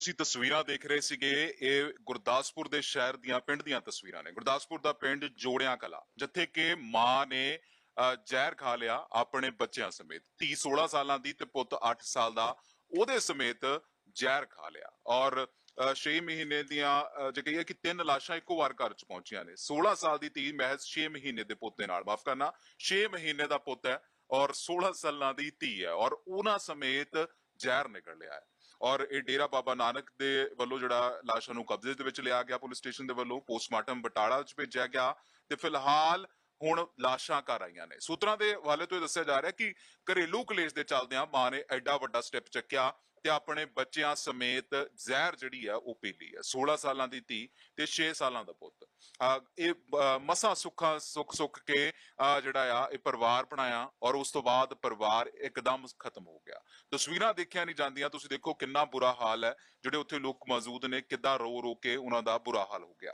ਤੁਸੀਂ ਤਸਵੀਰਾਂ ਦੇਖ ਰਹੇ ਸੀਗੇ ਇਹ ਗੁਰਦਾਸਪੁਰ ਦੇ ਸ਼ਹਿਰ ਦੀਆਂ ਪਿੰਡ ਦੀਆਂ ਤਸਵੀਰਾਂ ਨੇ। ਗੁਰਦਾਸਪੁਰ ਦਾ ਪਿੰਡ ਜੋੜਿਆਂ ਕਲਾ ਜਿੱਥੇ ਕਿ ਮਾਂ ਨੇ ਜ਼ਹਿਰ ਖਾ ਲਿਆ ਆਪਣੇ ਬੱਚਿਆਂ ਸਮੇਤ। ਧੀ 16 ਸਾਲਾਂ ਦੀ ਤੇ ਪੁੱਤ 8 ਸਾਲ ਦਾ ਉਹਦੇ ਸਮੇਤ ਜ਼ਹਿਰ ਖਾ ਲਿਆ। ਔਰ 6 ਮਹੀਨੇ ਦੀਆਂ ਅ, ਜੇ ਕਹੀਏ ਕਿ ਤਿੰਨ ਲਾਸ਼ਾਂ ਇੱਕੋ ਵਾਰ ਘਰ ਚ ਪਹੁੰਚੀਆਂ ਨੇ। 16 ਸਾਲ ਦੀ ਧੀ ਮਹਿਜ਼ 6 ਮਹੀਨੇ ਦੇ ਪੁੱਤ ਦੇ ਨਾਲ ਮਾਫ ਕਰਨਾ 6 ਮਹੀਨੇ ਦਾ ਪੁੱਤ ਹੈ ਔਰ 16 ਸਾਲਾਂ ਦੀ ਧੀ ਹੈ। ਔਰ ਉਹਨਾਂ ਸਮੇਤ ਜ਼ਹਿਰ ਨਿਕਲ ਲਿਆ ਹੈ। ਔਰ ਇਹ ਡੇਰਾ ਬਾਬਾ ਨਾਨਕ ਦੇ ਵੱਲੋਂ ਜਿਹੜਾ ਲਾਸ਼ਾਂ ਨੂੰ ਕਬਜ਼ੇ ਦੇ ਵਿੱਚ ਲਿਆ ਗਿਆ, ਪੁਲਿਸ ਸਟੇਸ਼ਨ ਦੇ ਵੱਲੋਂ ਪੋਸਟਮਾਰਟਮ ਬਟਾਲਾ ਵਿੱਚ ਭੇਜਿਆ ਗਿਆ ਤੇ ਫਿਲਹਾਲ ਹੁਣ ਲਾਸ਼ਾਂ ਘਰ ਆਈਆਂ ਨੇ। ਸੂਤਰਾਂ ਦੇ ਹਵਾਲੇ ਤੋਂ ਇਹ ਦੱਸਿਆ ਜਾ ਰਿਹਾ ਕਿ ਘਰੇਲੂ ਕਲੇਸ਼ ਦੇ ਚੱਲਦਿਆਂ ਮਾਂ ਨੇ ਐਡਾ ਵੱਡਾ ਸਟੈਪ ਚੱਕਿਆ ਤੇ ਆਪਣੇ ਬੱਚਿਆਂ ਸਮੇਤ ਜ਼ਹਿਰ ਜਿਹੜੀ ਆ ਉਹ ਪੀ ਲਈ ਹੈ। 16 ਸਾਲਾਂ ਦੀ ਧੀ ਤੇ 6 ਸਾਲਾਂ ਦਾ ਪੁੱਤ। ਇਹ ਮਸਾਂ ਸੁੱਖਾਂ ਸੁੱਖ ਸੁੱਖ ਕੇ ਆ ਜਿਹੜਾ ਆ, ਇਹ ਪਰਿਵਾਰ ਬਣਾਇਆ ਔਰ ਉਸ ਤੋਂ ਬਾਅਦ ਪਰਿਵਾਰ ਇੱਕਦਮ ਖਤਮ ਹੋ ਗਿਆ। ਤਸਵੀਰਾਂ ਦੇਖਿਆ ਨਹੀਂ ਜਾਂਦੀਆਂ, ਤੁਸੀਂ ਦੇਖੋ ਕਿੰਨਾ ਬੁਰਾ ਹਾਲ ਹੈ, ਜਿਹੜੇ ਉੱਥੇ ਲੋਕ ਮੌਜੂਦ ਨੇ, ਕਿੱਦਾਂ ਰੋ ਰੋ ਕੇ ਉਹਨਾਂ ਦਾ ਬੁਰਾ ਹਾਲ ਹੋ ਗਿਆ।